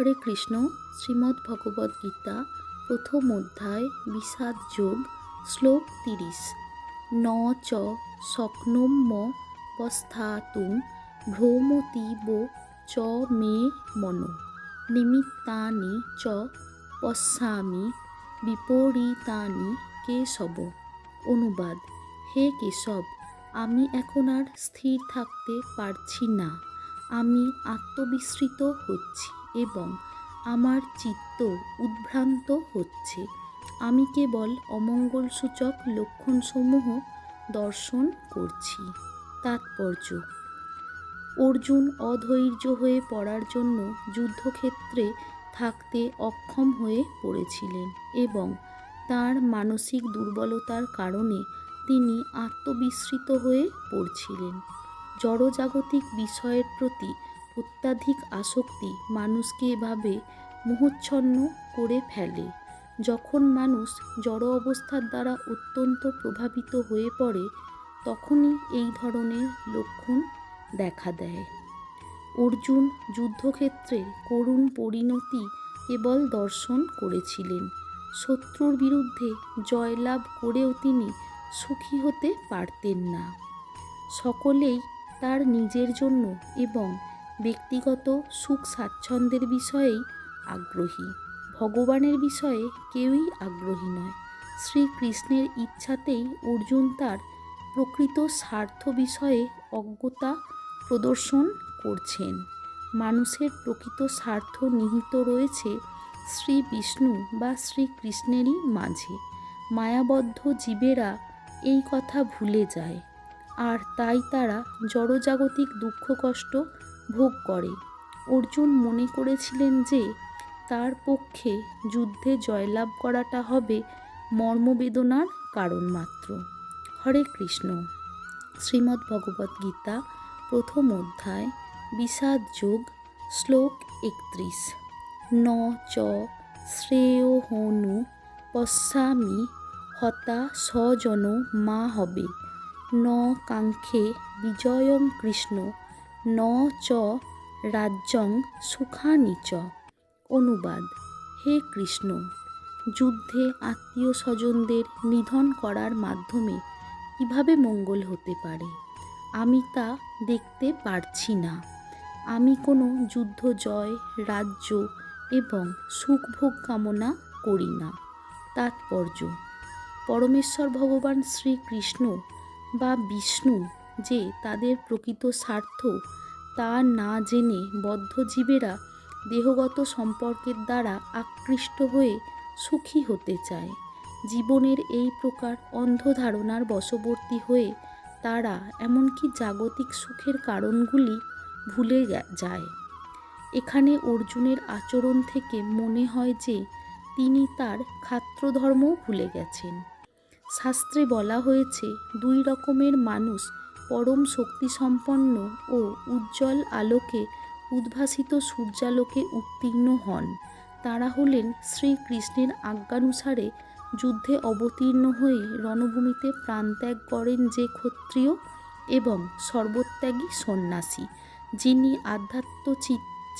হরে কৃষ্ণ, শ্রীমদ্ ভগবদ্ গীতা, প্রথম অধ্যায়, বিষাদ যোগ, শ্লোক তিরিশ। ন চ স্বপ্নম্য পস্থাতুম ভ্রমতীব চ মে মন। নিমিত্তানি চ পশ্যামি বিপরীতানি কেশব। অনুবাদ, হে কেশব, আমি এখন আর স্থির থাকতে পারছি না। আমি আত্মবিস্মৃত হচ্ছি। এবং আমার চিত্ত উদ্ভ্রান্ত হচ্ছে। আমি কেবল অমঙ্গলসূচক লক্ষণসমূহ দর্শন করছি। তাৎপর্য। অর্জুন অধৈর্য হয়ে পড়ার জন্য যুদ্ধক্ষেত্রে থাকতে অক্ষম হয়ে পড়েছিলেন এবং তার মানসিক দুর্বলতার কারণে তিনি আত্মবিস্মৃত হয়ে পড়ছিলেন। জড়জাগতিক বিষয়ের প্রতি অত্যাধিক আসক্তি মানুষকে এভাবে মোহচ্ছন্ন করে ফেলে। যখন মানুষ জড় অবস্থার দ্বারা অত্যন্ত প্রভাবিত হয়ে পড়ে, তখনই এই ধরনের লক্ষণ দেখা দেয়। অর্জুন যুদ্ধক্ষেত্রে করুণ পরিণতি কেবল দর্শন করেছিলেন। শত্রুর বিরুদ্ধে জয়লাভ করেও তিনি সুখী হতে পারতেন না। সকলেই তার নিজের জন্য এবং ব্যক্তিগত সুখ স্বাচ্ছন্দ্যের বিষয়েই আগ্রহী। ভগবানের বিষয়ে কেউই আগ্রহী নয়। শ্রীকৃষ্ণের ইচ্ছাতেই অর্জুন তার প্রকৃত স্বার্থ বিষয়ে অজ্ঞতা প্রদর্শন করছেন। মানুষের প্রকৃত স্বার্থ নিহিত রয়েছে শ্রী বিষ্ণু বা শ্রীকৃষ্ণেরই মাঝে। মায়াবদ্ধ জীবেরা এই কথা ভুলে যায়। আর তাই তারা জড়জাগতিক দুঃখ কষ্ট ভোগ করে। অর্জুন মনে করেছিলেন যে, তার পক্ষে যুদ্ধে জয়লাভ করাটা হবে মর্মবেদনার কারণ মাত্র হরে কৃষ্ণ। শ্রীমদ্ ভগবদ্ গীতা, প্রথম অধ্যায়, বিষাদ যোগ, শ্লোক একত্রিশ। ন, চ, শ্রেয় হনু, পশ্যামি, হতা স্বজন মা হবে। ন, কাঙ্ক্ষে, বিজয়ং কৃষ্ণ ন চ রাজ্যং সুখানি চ। অনুবাদ, হে কৃষ্ণ, যুদ্ধে আত্মীয় স্বজনদের নিধন করার মাধ্যমে কীভাবে মঙ্গল হতে পারে? আমি তা দেখতে পারছি না। আমি কোনো যুদ্ধ জয়, রাজ্য এবং সুখভোগ কামনা করি না। তাৎপর্য, পরমেশ্বর ভগবান শ্রীকৃষ্ণ বা বিষ্ণু যে তাদের প্রকৃত স্বার্থ, তা না জেনে বদ্ধজীবেরা দেহগত সম্পর্কের দ্বারা আকৃষ্ট হয়ে সুখী হতে চায়। জীবনের এই প্রকার অন্ধ ধারণার বশবর্তী হয়ে তারা এমনকি জাগতিক সুখের কারণগুলি ভুলে যায়। এখানে অর্জুনের আচরণ থেকে মনে হয় যে তিনি তার খাত্রধর্ম ভুলে গেছেন। শাস্ত্রে বলা হয়েছে, দুই রকমের মানুষ পরম শক্তিসম্পন্ন ও উজ্জ্বল আলোকে উদ্ভাসিত সূর্যালোকে উত্তীর্ণ হন। তারা হলেন শ্রীকৃষ্ণের আজ্ঞানুসারে যুদ্ধে অবতীর্ণ হয়ে রণভূমিতে প্রাণত্যাগ করেন যে ক্ষত্রিয় এবং সর্বত্যাগী সন্ন্যাসী, যিনি আধ্যাত্ম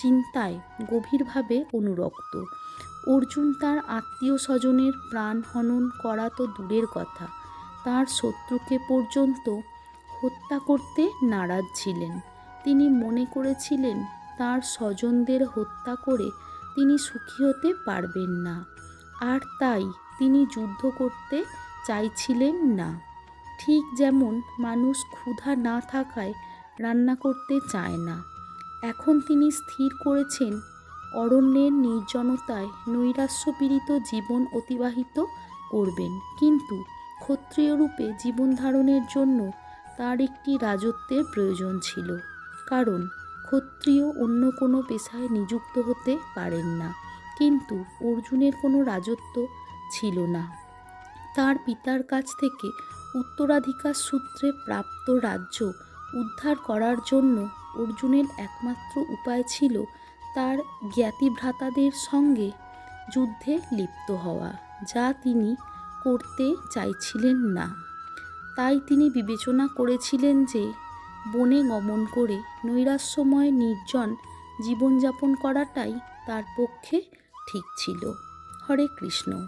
চিন্তায় গভীরভাবে অনুরক্ত। অর্জুন তার আত্মীয় স্বজনের প্রাণ হনন করা তো দূরের কথা। তার শত্রুকে পর্যন্ত হত্যা করতে নারাজ ছিলেন। তিনি মনে করেছিলেন, তার স্বজনদের হত্যা করে তিনি সুখী হতে পারবেন না। আর তাই তিনি যুদ্ধ করতে চাইছিলেন না। ঠিক যেমন মানুষ ক্ষুধা না থাকায় রান্না করতে চায় না। এখন তিনি স্থির করেছেন, অরণ্যের নির্জনতায় নৈরাশ্যপীড়িত জীবন অতিবাহিত করবেন। কিন্তু ক্ষত্রিয় রূপে জীবন ধারণের জন্য তার একটি রাজত্বের প্রয়োজন ছিল, কারণ ক্ষত্রিয় অন্য কোনো পেশায় নিযুক্ত হতে পারেন না। কিন্তু অর্জুনের কোনো রাজত্ব ছিল না। তার পিতার কাছ থেকে উত্তরাধিকার সূত্রে প্রাপ্ত রাজ্য উদ্ধার করার জন্য অর্জুনের একমাত্র উপায় ছিল তার জ্ঞাতিভ্রাতাদের সঙ্গে যুদ্ধে লিপ্ত হওয়া, যা তিনি করতে চাইছিলেন না। তাই তিনি বিবেচনা করেছিলেন যে বনে গমন করে নৈরাশ্যময়, নির্জন জীবনযাপন করাটাই তার পক্ষে ঠিক ছিল। হরে কৃষ্ণ।